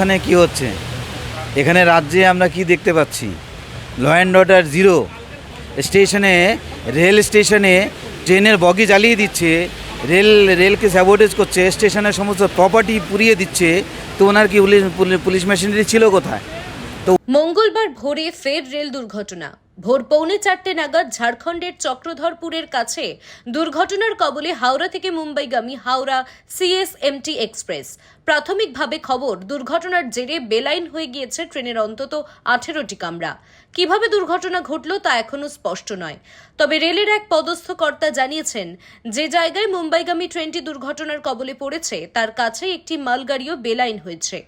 ওখানে কি হচ্ছে? এখানে রাজ্যে আমরা কি দেখতে পাচ্ছি? ল অ্যান্ড অর্ডার জিরো স্টেশনে, রেল স্টেশনে ট্রেনের বগি জ্বালিয়ে দিচ্ছে, রেল, রেলকে স্যাবোটেজ করছে, স্টেশনের সমস্ত প্রপার্টি পুড়িয়ে দিচ্ছে। তো ওনার কি পুলিশ মেশিনারি ছিল কোথায়? তো মঙ্গলবার ভোরে ফের রেল দুর্ঘটনা। ভোর পৌনে চারটে নাগাদ ঝাড়খণ্ডের চক্রধরপুরের কাছে দুর্ঘটনার কবলে হাওড়া থেকে মুম্বাইগামী হাওড়া সিএসএমটি এক্সপ্রেস প্রাথমিকভাবে খবর, দুর্ঘটনার জেরে বেলাইন হয়ে গিয়েছে ট্রেনের অন্তত আঠেরোটি কামরা। কীভাবে দুর্ঘটনা ঘটল তা এখনও স্পষ্ট নয়। তবে রেলের এক পদস্থ কর্তা জানিয়েছেন, যে জায়গায় মুম্বাইগামী ট্রেনটি দুর্ঘটনার কবলে পড়েছে, তার কাছে একটি মালগাড়িও বেলাইন হয়েছে।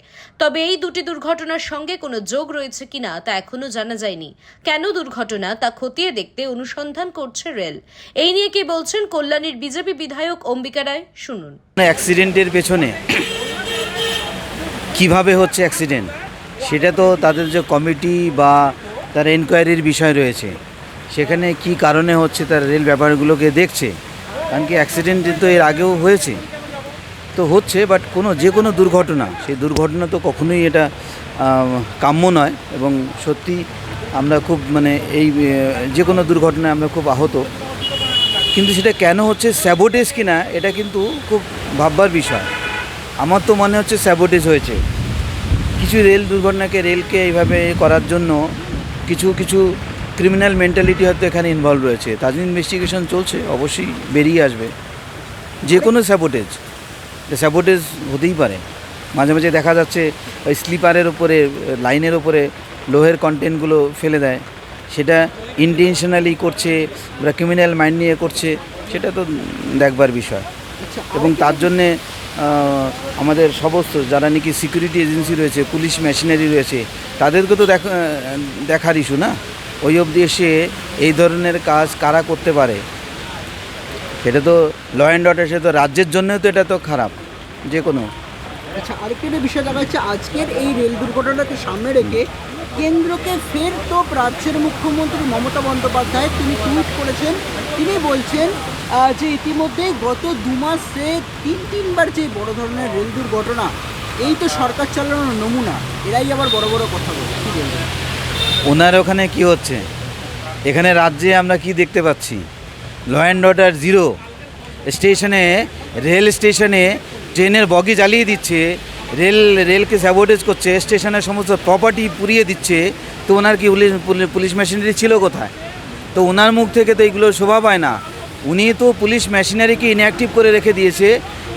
তবে এই দুটি দুর্ঘটনার সঙ্গে কোনো যোগ রয়েছে কিনা তা এখনও জানা যায়নি। কেন দুর্ঘটনা তা খতিয়ে দেখতে অনুসন্ধান করছে রেল। এই নিয়ে কি বলছেন কল্যাণীর বিজেপি বিধায়ক অম্বিকা রায়। শুনুন। অ্যাক্সিডেন্টের পেছনে কীভাবে হচ্ছে অ্যাক্সিডেন্ট? সেটা তো তাদের যে কমিটি বা তার এনকোয়ারির বিষয় রয়েছে। সেখানে কি কারণে হচ্ছে তার রেল ব্যাপারগুলোকে দেখছে? কারণ কি অ্যাক্সিডেন্ট তো এর আগেও হয়েছে। তো হচ্ছে বাট কোনো, যে কোনো দুর্ঘটনা, সেই দুর্ঘটনা তো কখনোই এটা কাম্য নয়। এবং সত্যি আমরা খুব মানে এই যে কোনো দুর্ঘটনায় আমরা খুব আহত। কিন্তু সেটা কেন হচ্ছে স্যাবোটেজ কিনা, এটা কিন্তু খুব ভাববার বিষয়। আমার তো মনে হচ্ছে স্যাবোটেজ হয়েছে। কিছু রেল দুর্ঘটনাকে রেলকে এইভাবে করার জন্য কিছু কিছু ক্রিমিনাল মেন্টালিটি হয়তো এখানে ইনভলভ রয়েছে। তার ইনভেস্টিগেশন চলছে, অবশ্যই বেরিয়ে আসবে। যে কোনো স্যাবোটেজ স্যাবোটেজ হতেই পারে। মাঝে মাঝে দেখা যাচ্ছে ওই স্লিপারের ওপরে লাইনের ওপরে লোহের কন্টেন্টগুলো ফেলে দেয়। সেটা ইন্টেনশনালি করছে বা ক্রিমিনাল মাইন্ড নিয়ে করছে সেটা তো দেখবার বিষয়। এবং তার জন্যে আমাদের সমস্ত যারা নাকি সিকিউরিটি এজেন্সি রয়েছে পুলিশ মেশিনারি রয়েছে তাদেরকে তো দেখ দেখার ইস্যু না? ওই অবধি এসে এই ধরনের কাজ কারা করতে পারে? সেটা তো ল অ্যান্ড অর্ডার সে তো রাজ্যের জন্যও তো এটা তো খারাপ যে কোনো। আচ্ছা আরেকটা বিষয় দেখা যাচ্ছে আজকের এই রেল দুর্ঘটনাকে সামনে রেখে কেন্দ্রকে ফের তো রাজ্যের মুখ্যমন্ত্রী মমতা বন্দ্যোপাধ্যায়। তিনি টুইট করেছেন, তিনি বলছেন যে ইতিমধ্যে গত দু মাসে তিন, তিনবার যে বড় ধরনের রেল দুর্ঘটনা, এই তো সরকার চালানোর নমুনা, এরাই আবার বড় বড় কথা বলে। কি বলবেন? ওনার ওখানে কি হচ্ছে? এখানে রাজ্যে আমরা কি দেখতে পাচ্ছি? ল অ্যান্ড অর্ডার জিরো স্টেশনে, রেল স্টেশনে ট্রেনের বগি জ্বালিয়ে দিচ্ছে রেল, রেলকে স্যাবোটেজ করছে, স্টেশনের সমস্ত প্রপার্টি পুড়িয়ে দিচ্ছে, তো ওনার কি পুলিশ পুলিশ মেশিনারি ছিল কোথায়? তো ওনার মুখ থেকে তো এইগুলো শোভা পায় না। উনি তো পুলিশ মেশিনারিকে ইনঅ্যাক্টিভ করে রেখে দিয়েছে,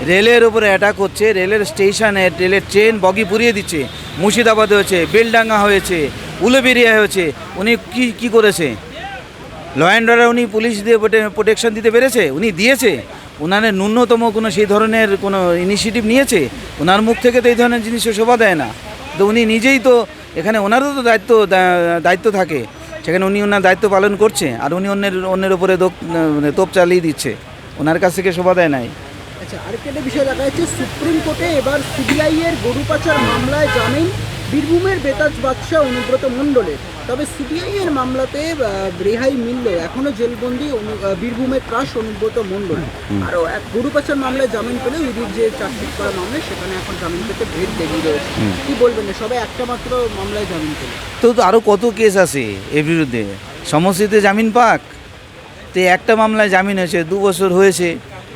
রেলের ওপরে অ্যাটাক হচ্ছে রেলের স্টেশনে, রেলের ট্রেন বগি পুড়িয়ে দিচ্ছে, মুর্শিদাবাদ হয়েছে, বেলডাঙ্গা হয়েছে উলুবেরিয়া হয়েছে, উনি কি কি করেছে? ল অ্যান্ড উনি পুলিশ দিয়ে প্রোটেকশন দিতে পেরেছে? উনি দিয়েছে? ওনার ন্যূনতম কোনো সেই ধরনের কোনো ইনিশিয়েটিভ নিয়েছে? ওনার মুখ থেকে তো এই ধরনের জিনিস শোভা দেয় না। তো উনি নিজেই তো এখানে ওনারও তো দায়িত্ব দায়িত্ব থাকে। সেখানে উনি ওনার দায়িত্ব পালন করছে আর উনি অন্যের অন্যের ওপরে মানে তোপ চালিয়ে দিচ্ছে। ওনার কাছ থেকে শোভা দেয় নাই। আচ্ছা আরেকটা বিষয় দেখা যাচ্ছে, সুপ্রিম কোর্টে এবার সিবিআই এর গরু পাচার মামলায় জামিন বীরভূমের বেতাজ বাদশাহ অনুব্রত মণ্ডলের তবে সিবিআই এর মামলাতে রেহাই মিলল এখনও জেলবন্দি বীরভূমের ত্রাস অনুব্রত মণ্ডল। আরও এক গরু পাচার মামলায় জামিন পেলে ইডির যে চার্জশিট করা মামলা সেখানে এখন জামিন পেতে ভেদ দেরি রয়েছে কি বলবেন না সবাই একটা মাত্র মামলায় জামিন পেল। তো আরও কত কেস আছে এর বিরুদ্ধে? সমষ্টিতে জামিন পাক? তো একটা মামলায় জামিন হয়েছে দু বছর হয়েছে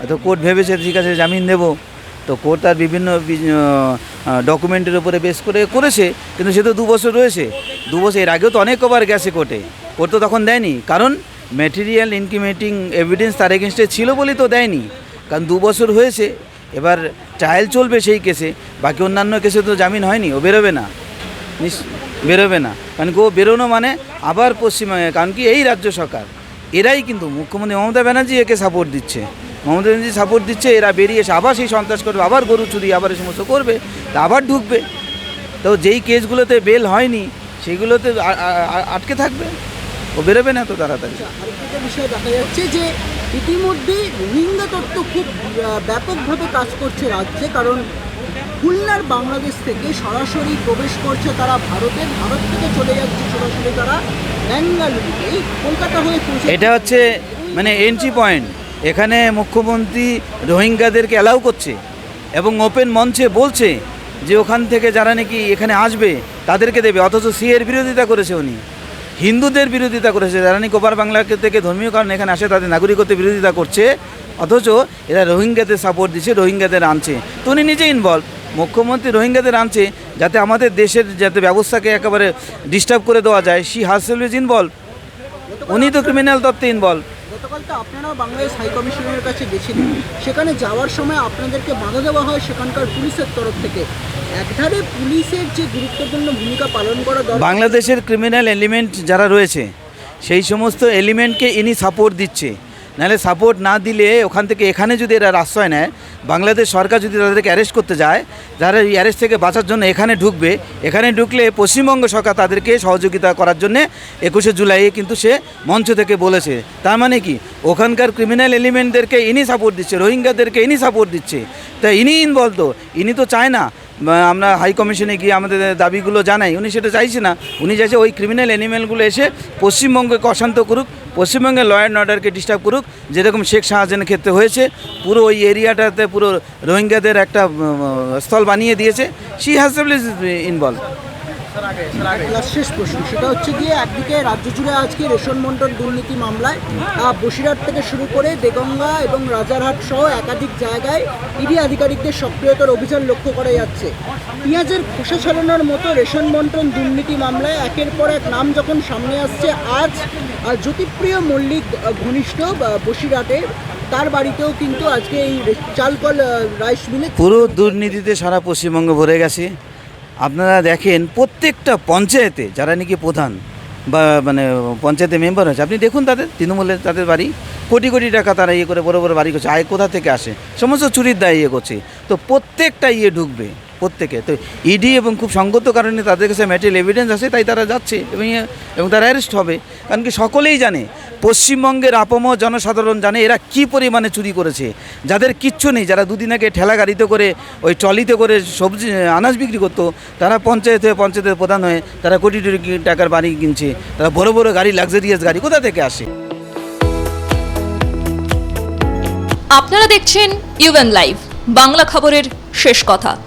তো কোর্ট ভেবেছে ঠিক আছে জামিন দেব। তো কোর্ট তার বিভিন্ন ডকুমেন্টের উপরে বেস করে করেছে, কিন্তু সে তো দু বছর রয়েছে। দু বছর, এর আগেও তো অনেক কবার গেছে কোর্টে কোর্ট তো তখন দেয়নি, কারণ ম্যাটেরিয়াল ইনকিমেটিং এভিডেন্স তার এগেনস্টে ছিল বলেই তো দেয়নি। কারণ দু বছর হয়েছে, এবার ট্রায়াল চলবে সেই কেসে বাকি অন্যান্য কেসে তো জামিন হয়নি, ও বেরোবে না। বেরোবে না। কারণ ও বেরোনো মানে আবার পশ্চিমবঙ্গে, কারণ কি এই রাজ্য সরকার, এরাই কিন্তু মুখ্যমন্ত্রী মমতা ব্যানার্জি একে সাপোর্ট দিচ্ছে। মমতা ব্যানার্জি সাপোর্ট দিচ্ছে এরা বেরিয়ে এসে আবার সেই সন্ত্রাস করবে আবার গরু চুরি আবার এই সমস্ত করবে তা আবার ঢুকবে। তো যেই কেসগুলোতে বেল হয়নি সেগুলোতে আটকে থাকবে। ও বেরোবে না তো তাড়াতাড়ি। আরেকটা বিষয় দেখা যাচ্ছে যে ইতিমধ্যে রোহিঙ্গা তত্ত্ব খুব ব্যাপকভাবে কাজ করছে রাজ্যে কারণ খুলনার বাংলাদেশ থেকে সরাসরি প্রবেশ করছে তারা ভারতের ভারত থেকে চলে যাচ্ছে সরাসরি তারা ব্যাঙ্গালুরু এই কলকাতা হয়ে পৌঁছে এটা হচ্ছে মানে এন্ট্রি পয়েন্ট এখানে মুখ্যমন্ত্রী রোহিঙ্গাদেরকে অ্যালাউ করছে এবং ওপেন মঞ্চে বলছে যে ওখান থেকে যারা নাকি এখানে আসবে, তাদেরকে দেবে। অথচ সিএর বিরোধিতা করেছে উনি। হিন্দুদের বিরোধিতা করেছে। যারা নাকি ওপার বাংলা থেকে ধর্মীয় কারণে এখানে আসে, তাদের নাগরিকত্বের বিরোধিতা করছে। অথচ এরা রোহিঙ্গাদের সাপোর্ট দিচ্ছে, রোহিঙ্গাদের আনছে। তো উনি নিজে ইনভলভ মুখ্যমন্ত্রী রোহিঙ্গাদের আনছে যাতে আমাদের দেশের যাতে ব্যবস্থাকে একেবারে ডিস্টার্ব করে দেওয়া যায়। সি হাসেল ইজ ইনভলভ উনি তো ক্রিমিনাল তত্ত্বে ইনভলভ গতকাল তো বাংলাদেশ হাই কমিশনের কাছে গেছিলেন। সেখানে যাওয়ার সময় আপনাদেরকে বাধা দেওয়া হয় সেখানকার পুলিশের তরফ থেকে। একধারে পুলিশের যে গুরুত্বপূর্ণ ভূমিকা পালন করা দরকার বাংলাদেশের ক্রিমিনাল এলিমেন্ট যারা রয়েছে, সেই সমস্ত এলিমেন্টকে ইনি সাপোর্ট দিচ্ছে। নাহলে সাপোর্ট না দিলে ওখান থেকে এখানে যদি এরা আশ্রয় নেয়, বাংলাদেশ সরকার যদি তাদেরকে অ্যারেস্ট করতে যায়, যারা এই অ্যারেস্ট থেকে বাঁচার জন্য এখানে ঢুকবে, এখানে ঢুকলে পশ্চিমবঙ্গ সরকার তাদেরকে সহযোগিতা করার জন্য একুশে জুলাইয়ে কিন্তু সে মঞ্চ থেকে বলেছে। তার মানে কি? ওখানকার ক্রিমিনাল এলিমেন্টদেরকে ইনি সাপোর্ট দিচ্ছে, রোহিঙ্গাদেরকে ইনি সাপোর্ট দিচ্ছে। তা ইনি ইনভলভ তো ইনি তো চায় না আমরা হাই কমিশনে গিয়ে আমাদের দাবিগুলো জানাই, উনি সেটা চাইছে না। উনি চাইছে ওই ক্রিমিনাল অ্যানিমেলগুলো এসে পশ্চিমবঙ্গকে অশান্ত করুক, পশ্চিমবঙ্গের ল অ্যান্ড অর্ডারকে ডিস্টার্ব করুক, যেরকম শেখ শাহজাহানের ক্ষেত্রে হয়েছে, পুরো ওই এরিয়াটাতে পুরো রোহিঙ্গাদের একটা স্থল বানিয়ে দিয়েছে সি হ্যাজ ইনভলভ শেষ প্রশ্ন সেটা হচ্ছে গিয়ে একদিকে রাজ্য জুড়ে আজকে রেশন মন্ডল দুর্নীতি মামলায় বসিরহাট থেকে শুরু করে দেগঙ্গা এবং রাজারহাট সহ একাধিক জায়গায় ইডি আধিকারিকদের সক্রিয়তার অভিযান লক্ষ্য করা যাচ্ছে। পেঁয়াজের খোসা ছাড়ানোর মতো রেশন বন্টন দুর্নীতি মামলায় একের পর এক নাম যখন সামনে আসছে আজ জ্যোতিপ্রিয় মল্লিক ঘনিষ্ঠ বসিরহাটে তার বাড়িতেও কিন্তু আজকে এই চালকল রাইস মিলে পুরো দুর্নীতিতে সারা পশ্চিমবঙ্গ ভরে গেছে। আপনারা দেখেন প্রত্যেকটা পঞ্চায়েতে, যারা নাকি প্রধান বা মানে পঞ্চায়েতে মেম্বার হয়েছে, আপনি দেখুন তাদের, তৃণমূলের তাদের বাড়ি, কোটি কোটি টাকা তারা ইয়ে করে, বড় বড় বাড়ি করছে, আয় কোথা থেকে আসে? সমস্ত চুরির দায় ইয়ে করছে। তো প্রত্যেকটা ইয়ে ঢুকবে। প্রত্যেকে। তো ইডি এবং খুব সঙ্গত কারণে তাদের কাছে ম্যাটেরিয়াল এভিডেন্স আছে, তাই তারা যাচ্ছে এবং ইয়ে- এবং তারা অ্যারেস্ট হবে। কারণ কি সকলেই জানে, পশ্চিমবঙ্গের আপম জনসাধারণ জানে এরা কি পরিমাণে চুরি করেছে। যাদের কিচ্ছু নেই, যারা দুদিন আগে ঠেলা গাড়িতে করে, ওই ট্রলিতে করে সবজি, আনাজ বিক্রি করতো, তারা পঞ্চায়েত হয়ে পঞ্চায়েতের প্রধান হয়ে তারা কোটি কোটি টাকার বাড়ি কিনছে, তারা বড় বড় গাড়ি লাক্সারিয়াস গাড়ি, কোথা থেকে আসে? আপনারা দেখছেন ইউএন লাইভ বাংলা খবরের শেষ কথা।